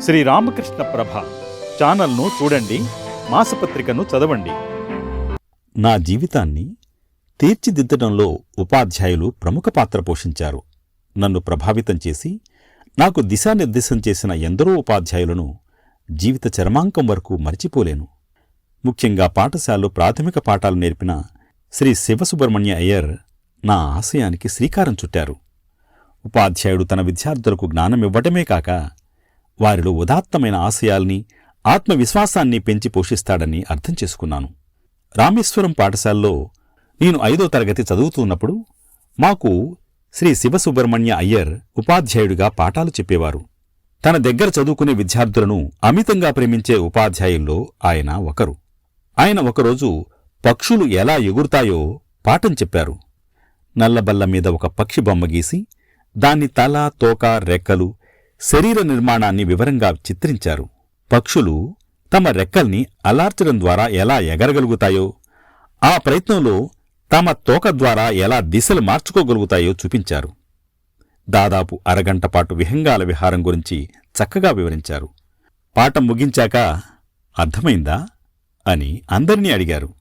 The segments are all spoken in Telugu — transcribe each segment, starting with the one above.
శ్రీ రామకృష్ణ ప్రభ ఛానల్ను చూడండి మాసపత్రికను చదవండి. నా జీవితాన్ని తీర్చిదిద్దడంలో ఉపాధ్యాయులు ప్రముఖ పాత్ర పోషించారు. నన్ను ప్రభావితం చేసి నాకు దిశానిర్దేశం చేసిన ఎందరో ఉపాధ్యాయులను జీవిత చరమాంకం వరకు మరిచిపోలేను. ముఖ్యంగా పాఠశాలలో ప్రాథమిక పాఠాలు నేర్పిన శ్రీ శివసుబ్రహ్మణ్య అయ్యర్ నా ఆశయానికి శ్రీకారం చుట్టారు. ఉపాధ్యాయుడు తన విద్యార్థులకు జ్ఞానమివ్వటమే కాక వారిలో ఉదాత్తమైన ఆశయాల్ని ఆత్మవిశ్వాసాన్ని పెంచి పోషిస్తాడని అర్థం చేసుకున్నాను. రామేశ్వరం పాఠశాలలో నేను ఐదో తరగతి చదువుతున్నప్పుడు మాకు శ్రీ శివసుబ్రహ్మణ్య అయ్యర్ ఉపాధ్యాయుడిగా పాఠాలు చెప్పేవారు. తన దగ్గర చదువుకునే విద్యార్థులను అమితంగా ప్రేమించే ఉపాధ్యాయుల్లో ఆయన ఒకరు. ఆయన ఒకరోజు పక్షులు ఎలా ఎగురుతాయో పాఠం చెప్పారు. నల్లబల్ల మీద ఒక పక్షి బొమ్మ గీసి దాని తల తోక రెక్కలు శరీర నిర్మాణాన్ని వివరంగా చిత్రించారు. పక్షులు తమ రెక్కల్ని అలార్చడం ద్వారా ఎలా ఎగరగలుగుతాయో ఆ ప్రయత్నంలో తమ తోక ద్వారా ఎలా దిశలు మార్చుకోగలుగుతాయో చూపించారు. దాదాపు అరగంట పాటు విహంగాల విహారం గురించి చక్కగా వివరించారు. పాఠం ముగించాక అర్థమైందా? అని అందర్నీ అడిగారు.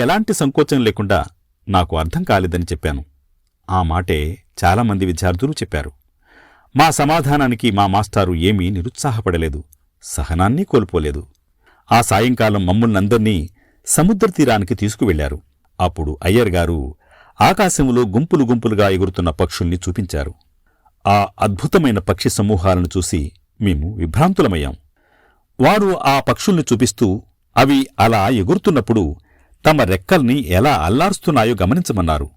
ఎలాంటి సంకోచం లేకుండా నాకు అర్థం కాలేదని చెప్పాను. ఆ మాటే చాలామంది విద్యార్థులు చెప్పారు. మా సమాధానానికి మా మాస్టారు ఏమీ నిరుత్సాహపడలేదు. సహనాన్ని కోల్పోలేదు. ఆ సాయంకాలం మమ్ముల్నందర్నీ సముద్ర తీరానికి తీసుకువెళ్ళారు అప్పుడు అయ్యర్ గారు ఆకాశంలో గుంపులు గుంపులుగా ఎగురుతున్న పక్షుల్ని చూపించారు. ఆ అద్భుతమైన పక్షి సమూహాలను చూసి మేము విభ్రాంతులమయ్యాం. వారు ఆ పక్షుల్ని చూపిస్తూ అవి అలా ఎగురుతున్నప్పుడు తమ రెక్కల్ని ఎలా అల్లారుస్తున్నాయో గమనించమన్నారు.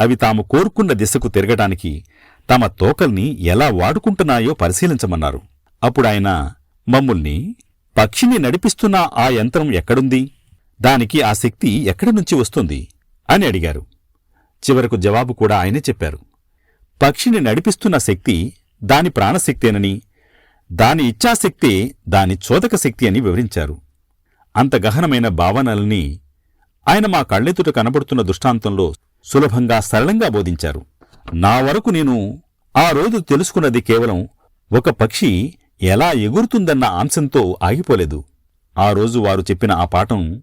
అవి తాము కోరుకున్న దిశకు తిరగటానికి తమ తోకల్ని ఎలా వాడుకుంటున్నాయో పరిశీలించమన్నారు. అప్పుడాయన మమ్ముల్ని పక్షిని నడిపిస్తున్న ఆ యంత్రం ఎక్కడుంది? దానికి ఆ శక్తి ఎక్కడి నుంచి వస్తుంది? అని అడిగారు. చివరకు జవాబు కూడా ఆయనే చెప్పారు. పక్షిని నడిపిస్తున్న శక్తి దాని ప్రాణశక్తేనని దాని ఇచ్ఛాశక్తే దాని చోదక శక్తి అని వివరించారు. అంత గహనమైన భావనల్ని ఆయన మా కళ్ళెదుట కనబడుతున్న దృష్టాంతంలో సులభంగా సరళంగా బోధించారు. నా వరకు నేను ఆ రోజు తెలుసుకున్నది కేవలం ఒక పక్షి ఎలా ఎగురుతుందన్న అంశంతో ఆగిపోలేదు. ఆ రోజు వారు చెప్పిన ఆ పాఠం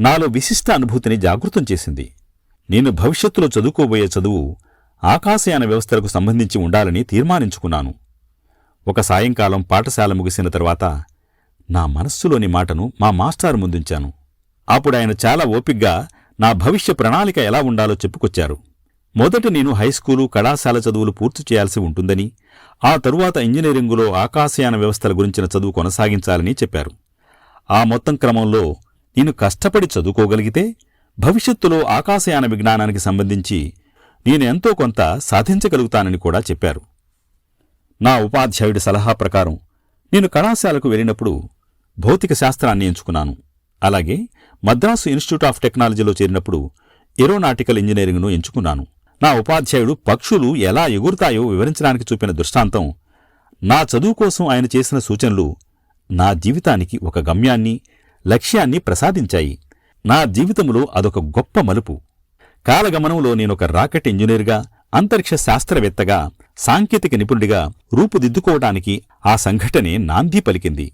నాలో విశిష్ట అనుభూతిని జాగృతం చేసింది. నేను భవిష్యత్తులో చదువుకోబోయే చదువు ఆకాశయాన వ్యవస్థలకు సంబంధించి ఉండాలని తీర్మానించుకున్నాను. ఒక సాయంకాలం పాఠశాల ముగిసిన తర్వాత నా మనస్సులోని మాటను మా మాస్టారు ముందుంచాను. అప్పుడు ఆయన చాలా ఓపిగ్గా నా భవిష్య ప్రణాళిక ఎలా ఉండాలో చెప్పుకొచ్చారు. మొదట నేను హైస్కూలు కళాశాల చదువులు పూర్తి చేయాల్సి ఉంటుందని ఆ తరువాత ఇంజనీరింగులో ఆకాశయాన వ్యవస్థల గురించిన చదువు కొనసాగించాలని చెప్పారు. ఆ మొత్తం క్రమంలో నేను కష్టపడి చదువుకోగలిగితే భవిష్యత్తులో ఆకాశయాన విజ్ఞానానికి సంబంధించి నేను ఎంతో కొంత సాధించగలుగుతానని కూడా చెప్పారు. నా ఉపాధ్యాయుడి సలహా ప్రకారం నేను కళాశాలకు వెళ్ళినప్పుడు భౌతిక శాస్త్రాన్ని ఎంచుకున్నాను. అలాగే మద్రాసు ఇన్స్టిట్యూట్ ఆఫ్ టెక్నాలజీలో చేరినప్పుడు ఏరోనాటికల్ ఇంజనీరింగ్ను ఎంచుకున్నాను. నా ఉపాధ్యాయుడు పక్షులు ఎలా ఎగురుతాయో వివరించడానికి చూపిన దృష్టాంతం నా చదువు కోసం ఆయన చేసిన సూచనలు నా జీవితానికి ఒక గమ్యాన్ని లక్ష్యాన్ని ప్రసాదించాయి. నా జీవితంలో అదొక గొప్ప మలుపు. కాలగమనంలో నేనొక రాకెట్ ఇంజనీర్గా అంతరిక్ష శాస్త్రవేత్తగా సాంకేతిక నిపుణుడిగా రూపుదిద్దుకోవడానికి ఆ సంఘటనే నాంది పలికింది.